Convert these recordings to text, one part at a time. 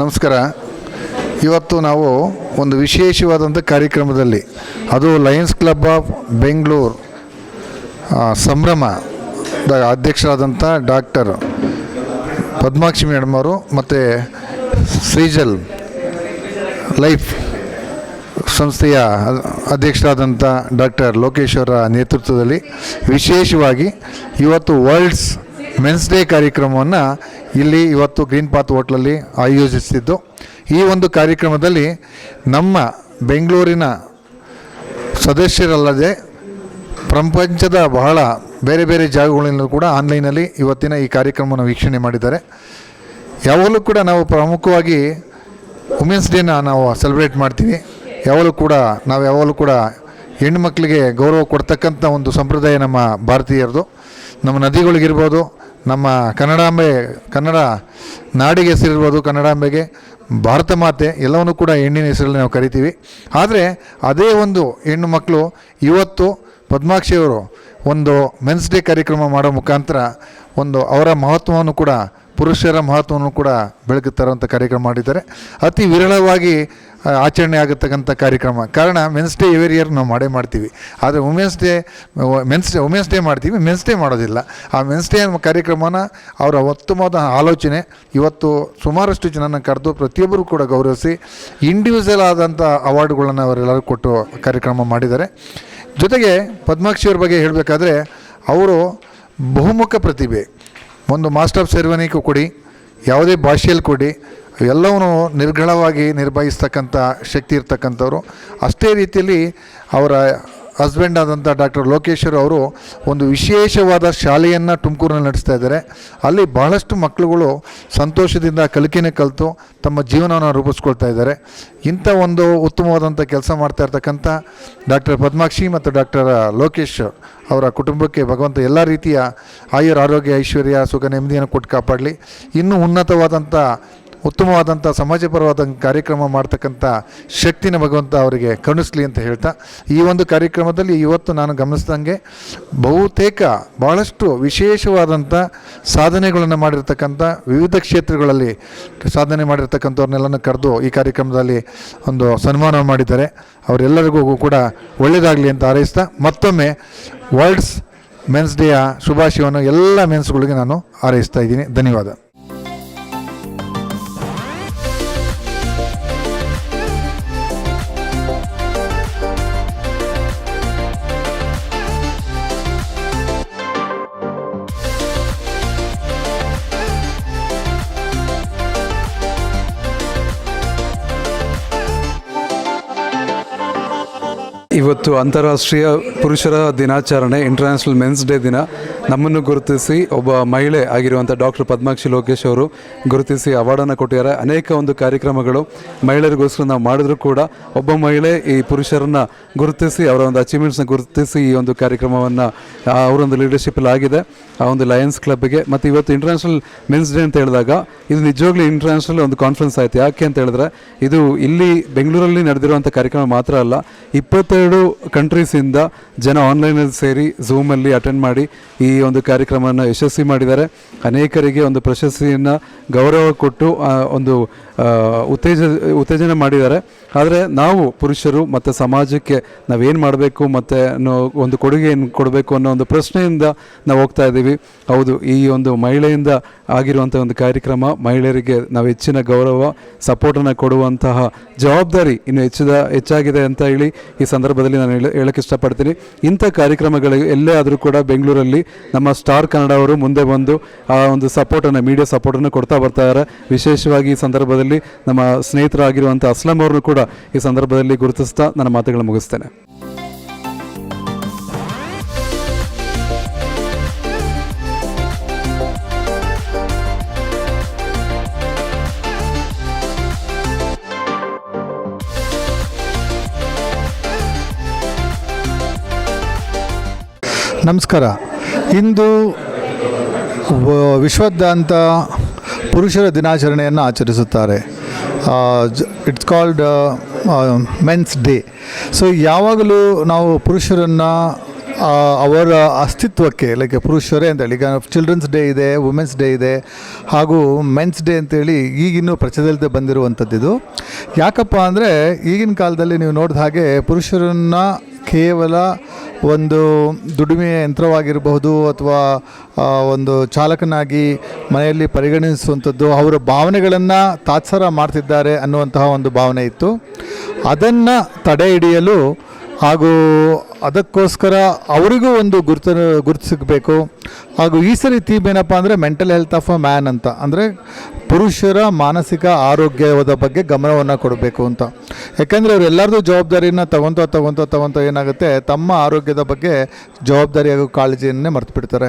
ನಮಸ್ಕಾರ. ಇವತ್ತು ನಾವು ಒಂದು ವಿಶೇಷವಾದಂಥ ಕಾರ್ಯಕ್ರಮದಲ್ಲಿ, ಅದು ಲಯನ್ಸ್ ಕ್ಲಬ್ ಆಫ್ ಬೆಂಗಳೂರು ಸಂಭ್ರಮದ ಅಧ್ಯಕ್ಷರಾದಂಥ ಡಾಕ್ಟರ್ ಪದ್ಮಾಕ್ಷಿ ಮೇಡಮ್ ಅವರು ಮತ್ತು ಶ್ರೀಜಲ್ ಲೈಫ್ ಸಂಸ್ಥೆಯ ಅಧ್ಯಕ್ಷರಾದಂಥ ಡಾಕ್ಟರ್ ಲೋಕೇಶ್ವರ ನೇತೃತ್ವದಲ್ಲಿ ವಿಶೇಷವಾಗಿ ಇವತ್ತು ವರ್ಲ್ಡ್ಸ್ ಮೆನ್ಸ್ ಡೇ ಕಾರ್ಯಕ್ರಮವನ್ನು ಇಲ್ಲಿ ಇವತ್ತು ಗ್ರೀನ್ ಪಾತ್ ಹೋಟ್ಲಲ್ಲಿ ಆಯೋಜಿಸಿದ್ದು. ಈ ಒಂದು ಕಾರ್ಯಕ್ರಮದಲ್ಲಿ ನಮ್ಮ ಬೆಂಗಳೂರಿನ ಸದಸ್ಯರಲ್ಲದೆ ಪ್ರಪಂಚದ ಬಹಳ ಬೇರೆ ಬೇರೆ ಜಾಗಗಳಲ್ಲೂ ಕೂಡ ಆನ್ಲೈನಲ್ಲಿ ಇವತ್ತಿನ ಈ ಕಾರ್ಯಕ್ರಮವನ್ನು ವೀಕ್ಷಣೆ ಮಾಡಿದ್ದಾರೆ. ಯಾವಾಗಲೂ ಕೂಡ ನಾವು ಪ್ರಮುಖವಾಗಿ ವುಮೆನ್ಸ್ ಡೇನ ನಾವು ಸೆಲೆಬ್ರೇಟ್ ಮಾಡ್ತೀವಿ. ಯಾವಾಗಲೂ ಕೂಡ ನಾವು ಯಾವಾಗಲೂ ಕೂಡ ಹೆಣ್ಣು ಮಕ್ಕಳಿಗೆ ಗೌರವ ಕೊಡ್ತಕ್ಕಂಥ ಒಂದು ಸಂಪ್ರದಾಯ ನಮ್ಮ ಭಾರತೀಯರದು. ನಮ್ಮ ನದಿಗಳಿಗಿರ್ಬೋದು ನಮ್ಮ ಕನ್ನಡಾಂಬೆ, ಕನ್ನಡ ನಾಡಿಗೆ ಹೆಸರಿರ್ಬೋದು ಕನ್ನಡಾಂಬೆಗೆ ಭಾರತ ಮಾತೆ, ಎಲ್ಲವನ್ನೂ ಕೂಡ ಹೆಣ್ಣಿನ ಹೆಸರಲ್ಲಿ ನಾವು ಕರಿತೀವಿ. ಆದರೆ ಅದೇ ಒಂದು ಹೆಣ್ಣು ಮಕ್ಕಳು ಇವತ್ತು ಪದ್ಮಾಕ್ಷಿಯವರು ಒಂದು ಮೆನ್ಸ್ ಡೇ ಕಾರ್ಯಕ್ರಮ ಮಾಡೋ ಮುಖಾಂತರ ಒಂದು ಅವರ ಮಹತ್ವವನ್ನು ಕೂಡ ಪುರುಷರ ಮಹತ್ವವನ್ನು ಕೂಡ ಬೆಳಕು ಕಾರ್ಯಕ್ರಮ ಮಾಡಿದ್ದಾರೆ. ಅತಿ ವಿರಳವಾಗಿ ಆಚರಣೆ ಆಗತಕ್ಕಂಥ ಕಾರ್ಯಕ್ರಮ. ಕಾರಣ ಮೆನ್ಸ್ ಡೇ ಎವರಿ ಇಯರ್ ನಾವು ಮಾಡೇ ಮಾಡ್ತೀವಿ. ಆದರೆ women's day men's day women's day ಮಾಡ್ತೀವಿ ಮೆನ್ಸ್ ಡೇ ಮಾಡೋದಿಲ್ಲ. ಆ ಮೆನ್ಸ್ ಡೇ ಕಾರ್ಯಕ್ರಮನ ಅವರ ಉತ್ತಮವಾದ ಆಲೋಚನೆ, ಇವತ್ತು ಸುಮಾರಷ್ಟು ಜನನ ಕರೆದು ಪ್ರತಿಯೊಬ್ಬರು ಕೂಡ ಗೌರವಿಸಿ ಇಂಡಿವಿಜುವಲ್ ಆದಂಥ ಅವಾರ್ಡ್ಗಳನ್ನು ಅವರೆಲ್ಲರೂ ಕೊಟ್ಟು ಕಾರ್ಯಕ್ರಮ ಮಾಡಿದ್ದಾರೆ. ಜೊತೆಗೆ ಪದ್ಮಾಕ್ಷಿಯವ್ರ ಬಗ್ಗೆ ಹೇಳಬೇಕಾದ್ರೆ, ಅವರು ಬಹುಮುಖ ಪ್ರತಿಭೆ. ಒಂದು ಮಾಸ್ಟರ್ ಆಫ್ ಸೆರೆಮನಿಗೂ ಕೊಡಿ, ಯಾವುದೇ ಭಾಷೆಯಲ್ಲಿ ಕೊಡಿ, ಎಲ್ಲವನ್ನೂ ನಿರ್ಗಳವಾಗಿ ನಿರ್ವಹಿಸ್ತಕ್ಕಂಥ ಶಕ್ತಿ ಇರ್ತಕ್ಕಂಥವ್ರು. ಅಷ್ಟೇ ರೀತಿಯಲ್ಲಿ ಅವರ ಹಸ್ಬೆಂಡ್ ಆದಂಥ ಡಾಕ್ಟರ್ ಲೋಕೇಶ್ವರ್ ಅವರು ಒಂದು ವಿಶೇಷವಾದ ಶಾಲೆಯನ್ನು ತುಮಕೂರಿನಲ್ಲಿ ನಡೆಸ್ತಾ ಇದ್ದಾರೆ. ಅಲ್ಲಿ ಬಹಳಷ್ಟು ಮಕ್ಕಳುಗಳು ಸಂತೋಷದಿಂದ ಕಲಿಕೆನೆ ಕಲಿತು ತಮ್ಮ ಜೀವನವನ್ನು ರೂಪಿಸ್ಕೊಳ್ತಾ ಇದ್ದಾರೆ. ಇಂಥ ಒಂದು ಉತ್ತಮವಾದಂಥ ಕೆಲಸ ಮಾಡ್ತಾ ಇರ್ತಕ್ಕಂಥ ಡಾಕ್ಟರ್ ಪದ್ಮಾಕ್ಷಿ ಮತ್ತು ಡಾಕ್ಟರ್ ಲೋಕೇಶ್ ಅವರ ಕುಟುಂಬಕ್ಕೆ ಭಗವಂತ ಎಲ್ಲ ರೀತಿಯ ಆಯುರ್ ಆರೋಗ್ಯ ಐಶ್ವರ್ಯ, ಸುಖ, ನೆಮ್ಮದಿಯನ್ನು ಕೊಟ್ಟು ಕಾಪಾಡಲಿ. ಇನ್ನೂ ಉನ್ನತವಾದಂಥ ಉತ್ತಮವಾದಂಥ ಸಮಾಜಪರವಾದ ಕಾರ್ಯಕ್ರಮ ಮಾಡ್ತಕ್ಕಂಥ ಶಕ್ತಿನ ಭಗವಂತ ಅವರಿಗೆ ಕರುಣಿಸ್ಲಿ ಅಂತ ಹೇಳ್ತಾ, ಈ ಒಂದು ಕಾರ್ಯಕ್ರಮದಲ್ಲಿ ಇವತ್ತು ನಾನು ಗಮನಿಸ್ದಂಗೆ ಬಹುತೇಕ ಭಾಳಷ್ಟು ವಿಶೇಷವಾದಂಥ ಸಾಧನೆಗಳನ್ನು ಮಾಡಿರ್ತಕ್ಕಂಥ ವಿವಿಧ ಕ್ಷೇತ್ರಗಳಲ್ಲಿ ಸಾಧನೆ ಮಾಡಿರ್ತಕ್ಕಂಥವ್ರನ್ನೆಲ್ಲನೂ ಕರೆದು ಈ ಕಾರ್ಯಕ್ರಮದಲ್ಲಿ ಒಂದು ಸನ್ಮಾನ ಮಾಡಿದ್ದಾರೆ. ಅವರೆಲ್ಲರಿಗೂ ಕೂಡ ಒಳ್ಳೆಯದಾಗಲಿ ಅಂತ ಹಾರೈಸ್ತಾ, ಮತ್ತೊಮ್ಮೆ ವರ್ಲ್ಡ್ಸ್ ಮೆನ್ಸ್ ಡೇಯ ಶುಭಾಶಯವನ್ನು ಎಲ್ಲ ಮೆನ್ಸ್ಗಳಿಗೆ ನಾನು ಹಾರೈಸ್ತಾ ಇದ್ದೀನಿ. ಧನ್ಯವಾದ. ಇವತ್ತು ಅಂತಾರಾಷ್ಟ್ರೀಯ ಪುರುಷರ ದಿನಾಚರಣೆ ಇಂಟರ್ನ್ಯಾಷನಲ್ ಮೆನ್ಸ್ ಡೇ ದಿನ. ನಮ್ಮನ್ನು ಗುರುತಿಸಿ ಒಬ್ಬ ಮಹಿಳೆ ಆಗಿರುವಂಥ ಡಾಕ್ಟರ್ ಪದ್ಮಾಕ್ಷಿ ಲೋಕೇಶ್ ಅವರು ಗುರುತಿಸಿ ಅವಾರ್ಡನ್ನು ಕೊಟ್ಟಿದ್ದಾರೆ. ಅನೇಕ ಒಂದು ಕಾರ್ಯಕ್ರಮಗಳು ಮಹಿಳೆಯರಿಗೋಸ್ಕರ ನಾವು ಮಾಡಿದ್ರು ಕೂಡ ಒಬ್ಬ ಮಹಿಳೆ ಈ ಪುರುಷರನ್ನು ಗುರುತಿಸಿ ಅವರ ಒಂದು ಅಚೀವ್ಮೆಂಟ್ಸ್ನ ಗುರುತಿಸಿ ಈ ಒಂದು ಕಾರ್ಯಕ್ರಮವನ್ನು ಅವರೊಂದು ಲೀಡರ್ಶಿಪ್ಪಲ್ಲಿ ಆಗಿದೆ. ಆ ಒಂದು ಲಯನ್ಸ್ ಕ್ಲಬ್ಗೆ ಮತ್ತು ಇವತ್ತು ಇಂಟರ್ನ್ಯಾಷನಲ್ ಮೆನ್ಸ್ ಡೇ ಅಂತ ಹೇಳಿದಾಗ ಇದು ನಿಜವಾಗ್ಲೂ ಇಂಟರ್ನ್ಯಾಷನಲ್ ಒಂದು ಕಾನ್ಫರೆನ್ಸ್ ಆಯಿತು. ಯಾಕೆ ಅಂತ ಹೇಳಿದ್ರೆ ಇದು ಇಲ್ಲಿ ಬೆಂಗಳೂರಲ್ಲಿ ನಡೆದಿರುವಂಥ ಕಾರ್ಯಕ್ರಮ ಮಾತ್ರ ಅಲ್ಲ, ಇಪ್ಪತ್ತೆರಡು ಕಂಟ್ರೀಸಿಂದ ಜನ ಆನ್ಲೈನಲ್ಲಿ ಸೇರಿ ಝೂಮಲ್ಲಿ ಅಟೆಂಡ್ ಮಾಡಿ ಈ ಒಂದು ಕಾರ್ಯಕ್ರಮವನ್ನು ಯಶಸ್ವಿ ಮಾಡಿದ್ದಾರೆ. ಅನೇಕರಿಗೆ ಒಂದು ಪ್ರಶಸ್ತಿಯನ್ನು ಗೌರವ ಕೊಟ್ಟು ಒಂದು ಉತ್ತೇಜ, ಉತ್ತೇಜನ ಮಾಡಿದ್ದಾರೆ. ಆದರೆ ನಾವು ಪುರುಷರು ಮತ್ತು ಸಮಾಜಕ್ಕೆ ನಾವೇನು ಮಾಡಬೇಕು, ಮತ್ತು ಒಂದು ಕೊಡುಗೆ ಏನು ಕೊಡಬೇಕು ಅನ್ನೋ ಒಂದು ಪ್ರಶ್ನೆಯಿಂದ ನಾವು ಹೋಗ್ತಾ ಇದ್ದೀವಿ. ಹೌದು, ಈ ಒಂದು ಮಹಿಳೆಯಿಂದ ಆಗಿರುವಂಥ ಒಂದು ಕಾರ್ಯಕ್ರಮ ಮಹಿಳೆಯರಿಗೆ ನಾವು ಹೆಚ್ಚಿನ ಗೌರವ, ಸಪೋರ್ಟನ್ನು ಕೊಡುವಂತಹ ಜವಾಬ್ದಾರಿ ಇನ್ನು ಹೆಚ್ಚಿದ, ಹೆಚ್ಚಾಗಿದೆ ಅಂತ ಹೇಳಿ ಈ ಸಂದರ್ಭದಲ್ಲಿ ನಾನು ಹೇಳ ಹೇಳಕ್ಕೆ ಇಷ್ಟಪಡ್ತೀನಿ. ಇಂಥ ಕಾರ್ಯಕ್ರಮಗಳಿಗೆ ಎಲ್ಲೇ ಆದರೂ ಕೂಡ ಬೆಂಗಳೂರಲ್ಲಿ ನಮ್ಮ ಸ್ಟಾರ್ ಕನ್ನಡ ಅವರು ಮುಂದೆ ಬಂದು ಆ ಒಂದು ಸಪೋರ್ಟನ್ನು ಮೀಡಿಯಾ ಸಪೋರ್ಟನ್ನು ಕೊಡ್ತಾ ಬರ್ತಾ ಇದ್ದಾರೆ ವಿಶೇಷವಾಗಿ ಈ ಸಂದರ್ಭದಲ್ಲಿ ನಮ್ಮ ಸ್ನೇಹಿತರಾಗಿರುವಂಥ ಅಸ್ಲಂ ಅವ್ರನ್ನು ಕೂಡ ಈ ಸಂದರ್ಭದಲ್ಲಿ ಗುರುತಿಸ್ತಾ ನನ್ನ ಮಾತುಗಳನ್ನು ಮುಗಿಸ್ತೇನೆ. ನಮಸ್ಕಾರ. ಇಂದು ವಿಶ್ವದಾಂತ ಪುರುಷರ ದಿನಾಚರಣೆಯನ್ನು ಆಚರಿಸುತ್ತಾರೆ. It's called men's day so ಯಾವಾಗಲೂ ನಾವು ಪುರುಷರನ್ನು ಅವರ ಅಸ್ತಿತ್ವಕ್ಕೆ ಲೈಕ್ ಪುರುಷರೇ ಅಂತೇಳಿ ಈಗ ಚಿಲ್ಡ್ರನ್ಸ್ ಡೇ ಇದೆ ವುಮೆನ್ಸ್ ಡೇ ಇದೆ, ಹಾಗೂ ಮೆನ್ಸ್ ಡೇ ಅಂತೇಳಿ ಈಗಿನ್ನೂ ಪ್ರಚಲಿತ ಬಂದಿರುವಂಥದ್ದು ಯಾಕಪ್ಪ ಅಂದರೆ ಈಗಿನ ಕಾಲದಲ್ಲಿ ನೀವು ನೋಡಿದ ಹಾಗೆ ಪುರುಷರನ್ನು ಕೇವಲ ಒಂದು ದುಡಿಮೆಯ ಯಂತ್ರವಾಗಿರಬಹುದು ಅಥವಾ ಒಂದು ಚಾಲಕನಾಗಿ ಮನೆಯಲ್ಲಿ ಪರಿಗಣಿಸುವಂಥದ್ದು, ಅವರ ಭಾವನೆಗಳನ್ನು ತಾತ್ಸಾರ ಮಾಡ್ತಿದ್ದಾರೆ ಅನ್ನುವಂತಹ ಒಂದು ಭಾವನೆ ಇತ್ತು. ಅದನ್ನು ತಡೆ ಹಿಡಿಯಲು ಹಾಗೂ ಅದಕ್ಕೋಸ್ಕರ ಅವರಿಗೂ ಒಂದು ಗುರುತ ಗುರುತಿಸಬೇಕು. ಹಾಗೂ ಈ ಸರಿ ಥೀಮ್ ಏನಪ್ಪ ಅಂದರೆ mental health of a man ಅಂತ. ಅಂದರೆ ಪುರುಷರ ಮಾನಸಿಕ ಆರೋಗ್ಯದ ಬಗ್ಗೆ ಗಮನವನ್ನು ಕೊಡಬೇಕು ಅಂತ. ಯಾಕೆಂದರೆ ಅವ್ರು ಎಲ್ಲರದು ಜವಾಬ್ದಾರಿನ ತಗೊತ ತಗೊತ ತಗೊತ ಏನಾಗುತ್ತೆ, ತಮ್ಮ ಆರೋಗ್ಯದ ಬಗ್ಗೆ ಜವಾಬ್ದಾರಿ ಹಾಗೂ ಕಾಳಜಿಯನ್ನೇ ಮರ್ತು ಬಿಡ್ತಾರೆ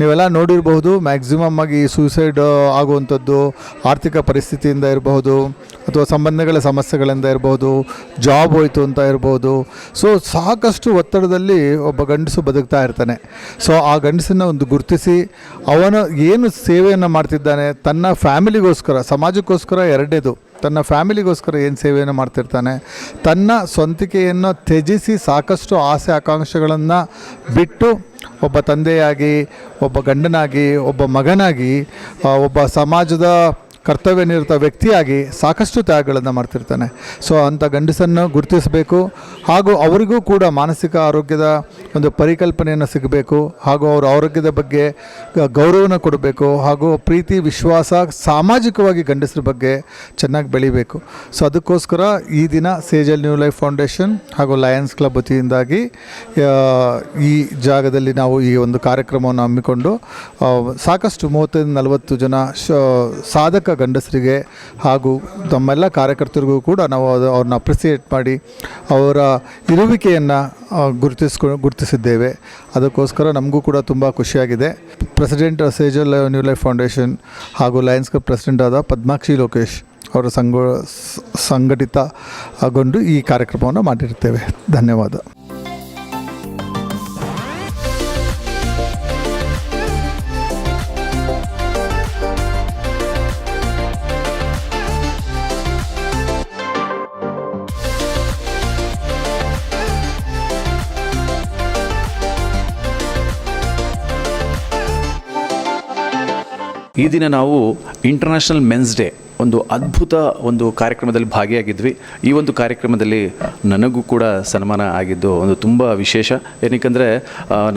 ನೀವೆಲ್ಲ ನೋಡಿರಬಹುದು ಮ್ಯಾಕ್ಸಿಮಮ್ ಆಗಿ ಸೂಸೈಡ್ ಆಗುವಂಥದ್ದು, ಆರ್ಥಿಕ ಪರಿಸ್ಥಿತಿಯಿಂದ ಇರಬಹುದು, ಅಥವಾ ಸಂಬಂಧಗಳ ಸಮಸ್ಯೆಗಳಿಂದ ಇರಬಹುದು ಜಾಬ್ ಹೋಯಿತು ಅಂತ ಇರ್ಬೋದು ಸೊ ಸಾಕಷ್ಟು ಒತ್ತಡದಲ್ಲಿ ಒಬ್ಬ ಗಂಡಸು ಬದುಕ್ತಾ ಇರ್ತಾನೆ. ಸೊ ಆ ಗಂಡಸನ್ನ ಒಂದು ಗುರುತಿಸಿ ಅವನು ಏನು ಸೇವೆಯನ್ನು ಮಾಡ್ತಿದ್ದಾನೆ, ತನ್ನ ಫ್ಯಾಮಿಲಿಗೋಸ್ಕರ, ಸಮಾಜಕ್ಕೋಸ್ಕರ ಎರಡೇದು ತನ್ನ ಫ್ಯಾಮಿಲಿಗೋಸ್ಕರ ಏನು ಸೇವೆಯನ್ನು ಮಾಡ್ತಿರ್ತಾನೆ, ತನ್ನ ಸ್ವಂತಿಕೆಯನ್ನು ತ್ಯಜಿಸಿ ಸಾಕಷ್ಟು ಆಸೆ ಆಕಾಂಕ್ಷೆಗಳನ್ನು ಬಿಟ್ಟು ಒಬ್ಬ ತಂದೆಯಾಗಿ, ಒಬ್ಬ ಗಂಡನಾಗಿ, ಒಬ್ಬ ಮಗನಾಗಿ ಒಬ್ಬ ಸಮಾಜದ ಕರ್ತವ್ಯ ನಿರತ ವ್ಯಕ್ತಿಯಾಗಿ ಸಾಕಷ್ಟು ತ್ಯಾಗಗಳನ್ನು ಮಾಡ್ತಿರ್ತಾನೆ. ಸೊ ಅಂಥ ಗಂಡಸನ್ನು ಗುರುತಿಸಬೇಕು. ಹಾಗೂ ಅವರಿಗೂ ಕೂಡ ಮಾನಸಿಕ ಆರೋಗ್ಯದ ಒಂದು ಪರಿಕಲ್ಪನೆಯನ್ನು ಸಿಗಬೇಕು. ಹಾಗೂ ಅವರ ಆರೋಗ್ಯದ ಬಗ್ಗೆ ಗ- ಗೌರವನ ಕೊಡಬೇಕು. ಹಾಗೂ ಪ್ರೀತಿ, ವಿಶ್ವಾಸ, ಸಾಮಾಜಿಕವಾಗಿ ಗಂಡಸರ ಬಗ್ಗೆ ಚೆನ್ನಾಗಿ ಬೆಳಿಬೇಕು. ಸೊ ಅದಕ್ಕೋಸ್ಕರ ಈ ದಿನ ಸೇಜಲ್ ನ್ಯೂ ಲೈಫ್ ಫೌಂಡೇಶನ್ ಹಾಗೂ ಲಯನ್ಸ್ ಕ್ಲಬ್ ವತಿಯಿಂದಾಗಿ ಈ ಜಾಗದಲ್ಲಿ ನಾವು ಈ ಒಂದು ಕಾರ್ಯಕ್ರಮವನ್ನು ಹಮ್ಮಿಕೊಂಡು ಸಾಕಷ್ಟು ಮೂವತ್ತೈದು ನಲವತ್ತು ಜನ ಸಾಧಕ ಗಂಡಸರಿಗೆ ಹಾಗೂ ತಮ್ಮೆಲ್ಲ ಕಾರ್ಯಕರ್ತರಿಗೂ ಕೂಡ ನಾವು ಅದು ಅವ್ರನ್ನ ಅಪ್ರಿಸಿಯೇಟ್ ಮಾಡಿ ಅವರ ಇರುವಿಕೆಯನ್ನು ಗುರುತಿಸ್ಕೊ, ಗುರುತಿಸಿದ್ದೇವೆ. ಅದಕ್ಕೋಸ್ಕರ ನಮಗೂ ಕೂಡ ತುಂಬ ಖುಷಿಯಾಗಿದೆ. President Sejal new life foundation ಹಾಗೂ ಲಯನ್ಸ್ ಕ್ಲಬ್ ಪ್ರೆಸಿಡೆಂಟ್ ಆದ ಪದ್ಮಾಕ್ಷಿ ಲೋಕೇಶ್ ಅವರ ಸಂಘ ಸಂಘಟಿತಗೊಂಡು ಈ ಕಾರ್ಯಕ್ರಮವನ್ನು ಮಾಡಿರ್ತೇವೆ ಧನ್ಯವಾದ. ಈ ದಿನ ನಾವು ಇಂಟರ್ನ್ಯಾಷನಲ್ ಮೆನ್ಸ್ ಡೇ ಒಂದು ಅದ್ಭುತ ಒಂದು ಕಾರ್ಯಕ್ರಮದಲ್ಲಿ ಭಾಗಿಯಾಗಿದ್ವಿ. ಈ ಒಂದು ಕಾರ್ಯಕ್ರಮದಲ್ಲಿ ನನಗೂ ಕೂಡ ಸನ್ಮಾನ ಆಗಿದ್ದು ಒಂದು ತುಂಬ ವಿಶೇಷ. ಏನಕ್ಕೆಂದರೆ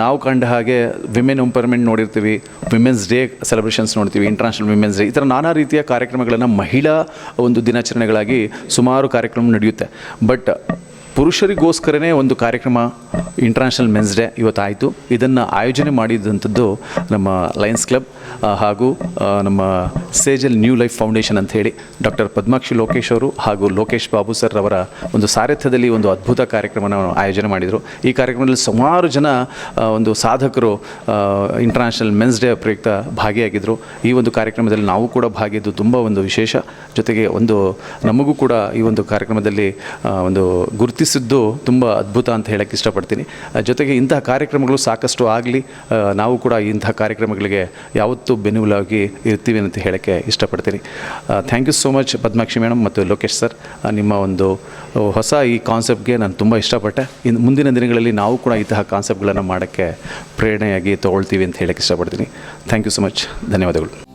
ನಾವು ಕಂಡ ಹಾಗೆ ವಿಮೆನ್ ಎಂಪರ್ಮೆಂಟ್ ನೋಡಿರ್ತೀವಿ ವಿಮೆನ್ಸ್ ಡೇ ಸೆಲೆಬ್ರೇಷನ್ಸ್ ನೋಡ್ತೀವಿ ಇಂಟರ್ನ್ಯಾಷನಲ್ ವಿಮೆನ್ಸ್ ಡೇ ಈ ಥರ ನಾನಾ ರೀತಿಯ ಕಾರ್ಯಕ್ರಮಗಳನ್ನು ಮಹಿಳಾ ಒಂದು ದಿನಾಚರಣೆಗಳಾಗಿ ಸುಮಾರು ಕಾರ್ಯಕ್ರಮ ನಡೆಯುತ್ತೆ. ಬಟ್ ಪುರುಷರಿಗೋಸ್ಕರನೇ ಒಂದು ಕಾರ್ಯಕ್ರಮ ಇಂಟರ್ನ್ಯಾಷನಲ್ ಮೆನ್ಸ್ ಡೇ ಇವತ್ತಾಯಿತು. ಇದನ್ನು ಆಯೋಜನೆ ಮಾಡಿದಂಥದ್ದು ನಮ್ಮ ಲಯನ್ಸ್ ಕ್ಲಬ್ ಹಾಗೂ ನಮ್ಮ ಸೇಜಲ್ ನ್ಯೂ ಲೈಫ್ ಫೌಂಡೇಶನ್ ಅಂತ ಹೇಳಿ ಡಾಕ್ಟರ್ ಪದ್ಮಾಕ್ಷಿ ಲೋಕೇಶ್ ಅವರು ಹಾಗೂ ಲೋಕೇಶ್ ಬಾಬು ಸರ್ ಅವರ ಒಂದು ಸಾರಥ್ಯದಲ್ಲಿ ಒಂದು ಅದ್ಭುತ ಕಾರ್ಯಕ್ರಮವನ್ನು ಆಯೋಜನೆ ಮಾಡಿದರು. ಈ ಕಾರ್ಯಕ್ರಮದಲ್ಲಿ ಸುಮಾರು ಜನ ಒಂದು ಸಾಧಕರು ಇಂಟರ್ನ್ಯಾಷನಲ್ ಮೆನ್ಸ್ ಡೇ ಪ್ರಯುಕ್ತ ಭಾಗಿಯಾಗಿದ್ದರು ಈ ಒಂದು ಕಾರ್ಯಕ್ರಮದಲ್ಲಿ ನಾವು ಕೂಡ ಭಾಗಿದ್ದು ತುಂಬ ಒಂದು ವಿಶೇಷ. ಜೊತೆಗೆ ಒಂದು, ನಮಗೂ ಕೂಡ ಈ ಒಂದು ಕಾರ್ಯಕ್ರಮದಲ್ಲಿ ಒಂದು ಗುರುತಿಸಿದ್ದು ತುಂಬ ಅದ್ಭುತ ಅಂತ ಹೇಳೋಕ್ಕೆ ಇಷ್ಟಪಡ್ತೀನಿ. ಜೊತೆಗೆ ಇಂತಹ ಕಾರ್ಯಕ್ರಮಗಳು ಸಾಕಷ್ಟು ಆಗಲಿ ನಾವು ಕೂಡ ಇಂತಹ ಕಾರ್ಯಕ್ರಮಗಳಿಗೆ ಯಾವತ್ತೂ ಬೆನ್ನುಲಾಗಿ ಇರ್ತೀವಿ ಅಂತ ಹೇಳೋಕ್ಕೆ ಇಷ್ಟಪಡ್ತೀನಿ. Thank you so much Padmakshi madam ಮತ್ತು ಲೋಕೇಶ್ ಸರ್. ನಿಮ್ಮ ಒಂದು ಹೊಸ ಈ ಕಾನ್ಸೆಪ್ಟ್ಗೆ ನಾನು ತುಂಬ ಇಷ್ಟಪಟ್ಟೆ. ಇನ್ನು ಮುಂದಿನ ದಿನಗಳಲ್ಲಿ ನಾವು ಕೂಡ ಇಂತಹ ಕಾನ್ಸೆಪ್ಟ್ಗಳನ್ನು ಮಾಡೋಕ್ಕೆ ಪ್ರೇರಣೆಯಾಗಿ ತೊಗೊಳ್ತೀವಿ ಅಂತ ಹೇಳೋಕ್ಕೆ ಇಷ್ಟಪಡ್ತೀನಿ. ಥ್ಯಾಂಕ್ ಯು ಸೊ ಮಚ್ ಧನ್ಯವಾದಗಳು.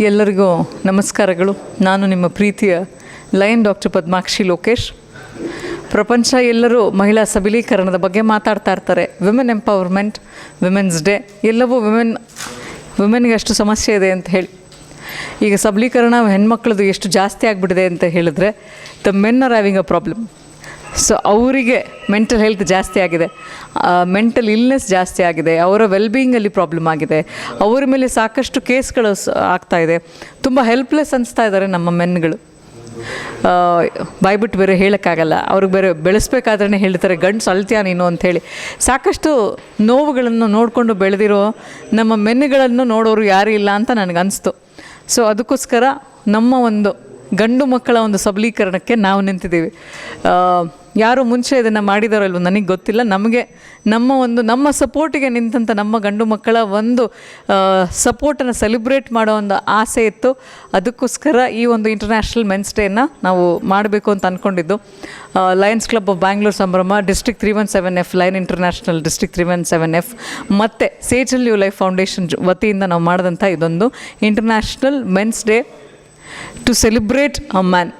ಎಲ್ಲರಿಗೂ ನಮಸ್ಕಾರಗಳು. ನಾನು ನಿಮ್ಮ ಪ್ರೀತಿಯ ಲಯನ್ ಡಾಕ್ಟರ್ ಪದ್ಮಾಕ್ಷಿ ಲೋಕೇಶ್. ಪ್ರಪಂಚ ಎಲ್ಲರೂ ಮಹಿಳಾ ಸಬಲೀಕರಣದ ಬಗ್ಗೆ ಮಾತಾಡ್ತಾ ಇರ್ತಾರೆ. ವಿಮೆನ್ ಎಂಪವರ್ಮೆಂಟ್ ವಿಮೆನ್ಸ್ ಡೇ ಎಲ್ಲವೂ ವಿಮೆನ್ ವಿಮೆನ್ಗೆ ಅಷ್ಟು ಸಮಸ್ಯೆ ಇದೆ ಅಂತ ಹೇಳಿ. ಈಗ ಸಬಲೀಕರಣ ಹೆಣ್ಮಕ್ಳದ್ದು ಎಷ್ಟು ಜಾಸ್ತಿ ಆಗಿಬಿಟ್ಟಿದೆ ಅಂತ ಹೇಳಿದ್ರೆ the men are having a problem so ಅವರಿಗೆ ಮೆಂಟಲ್ ಹೆಲ್ತ್ ಜಾಸ್ತಿ ಆಗಿದೆ. ಮೆಂಟಲ್ ಇಲ್ನೆಸ್ ಜಾಸ್ತಿ ಆಗಿದೆ. ಅವರ ವೆಲ್ಬೀಯಿಂಗಲ್ಲಿ ಪ್ರಾಬ್ಲಮ್ ಆಗಿದೆ. ಅವರ ಮೇಲೆ ಸಾಕಷ್ಟು ಕೇಸ್ಗಳು ಆಗ್ತಾ ಇದೆ. ತುಂಬ ಹೆಲ್ಪ್ಲೆಸ್ ಅನಿಸ್ತಾ ಇದ್ದಾರೆ ನಮ್ಮ ಮೆನ್ಗಳು ಬಾಯ್ಬಿಟ್ಟು ಬೇರೆ ಹೇಳೋಕ್ಕಾಗಲ್ಲ. ಅವ್ರಿಗೆ ಬೇರೆ ಬೆಳೆಸ್ಬೇಕಾದ್ರೆ ಹೇಳ್ತಾರೆ, ಗಂಡು ಸಲ್ತ್ಯಾ ನೀನು ಅಂಥೇಳಿ ಸಾಕಷ್ಟು ನೋವುಗಳನ್ನು ನೋಡಿಕೊಂಡು ಬೆಳೆದಿರೋ ನಮ್ಮ ಮೆನ್ನುಗಳನ್ನು ನೋಡೋರು ಯಾರೂ ಇಲ್ಲ ಅಂತ ನನಗನ್ನಿಸ್ತು ಸೊ ಅದಕ್ಕೋಸ್ಕರ ನಮ್ಮ ಒಂದು ಗಂಡು ಮಕ್ಕಳ ಒಂದು ಸಬಲೀಕರಣಕ್ಕೆ ನಾವು ನಿಂತಿದ್ದೀವಿ. ಯಾರು ಮುಂಚೆ ಇದನ್ನು ಮಾಡಿದಾರೋ ಇಲ್ವೋ ನನಗೆ ಗೊತ್ತಿಲ್ಲ. ನಮಗೆ ನಮ್ಮ ಒಂದು, ನಮ್ಮ ಸಪೋರ್ಟಿಗೆ ನಿಂತಂಥ ನಮ್ಮ ಗಂಡು ಮಕ್ಕಳ ಒಂದು ಸಪೋರ್ಟನ್ನು ಸೆಲೆಬ್ರೇಟ್ ಮಾಡೋ ಒಂದು ಆಸೆ ಇತ್ತು. ಅದಕ್ಕೋಸ್ಕರ ಈ ಒಂದು ಇಂಟರ್ನ್ಯಾಷನಲ್ ಮೆನ್ಸ್ ಡೇನ ನಾವು ಮಾಡಬೇಕು ಅಂತ ಅಂದ್ಕೊಂಡಿದ್ದು Lions club of Bangalore Sambhrama district three one seven F lion international district three one seven F ಮತ್ತು ಸೇಜಲ್ ಯು ಲೈಫ್ ಫೌಂಡೇಶನ್ ವತಿಯಿಂದ ನಾವು ಮಾಡಿದಂಥ ಇದೊಂದು international men's day to celebrate a man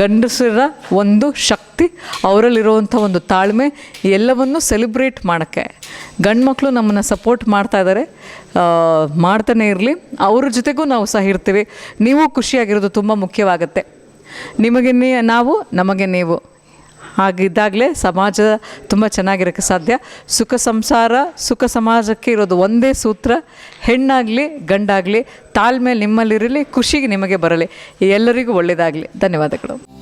ಗಂಡಸರ ಒಂದು ಶಕ್ತಿ, ಅವರಲ್ಲಿರುವಂಥ ಒಂದು ತಾಳ್ಮೆ, ಎಲ್ಲವನ್ನು ಸೆಲಿಬ್ರೇಟ್ ಮಾಡೋಕ್ಕೆ. ಗಂಡು ಮಕ್ಕಳು ನಮ್ಮನ್ನು ಸಪೋರ್ಟ್ ಮಾಡ್ತಾ ಇದ್ದಾರೆ ಮಾಡ್ತಾನೆ ಇರಲಿ. ಅವ್ರ ಜೊತೆಗೂ ನಾವು ಸಹ ಇರ್ತೀವಿ. ನೀವು ಖುಷಿಯಾಗಿರೋದು ತುಂಬ ಮುಖ್ಯವಾಗುತ್ತೆ. ನಿಮಗೆ ನಾವು, ನಮಗೆ ನೀವು. ಹಾಗಿದ್ದಾಗಲೇ ಸಮಾಜ ತುಂಬ ಚೆನ್ನಾಗಿರೋಕ್ಕೆ ಸಾಧ್ಯ. ಸುಖ ಸಂಸಾರ, ಸುಖ ಸಮಾಜಕ್ಕೆ ಇರೋದು ಒಂದೇ ಸೂತ್ರ. ಹೆಣ್ಣಾಗಲಿ, ಗಂಡಾಗಲಿ ತಾಳ್ಮೆ ನಿಮ್ಮಲ್ಲಿರಲಿ, ಖುಷಿಗೆ ನಿಮಗೆ ಬರಲಿ. ಎಲ್ಲರಿಗೂ ಒಳ್ಳೆಯದಾಗಲಿ ಧನ್ಯವಾದಗಳು.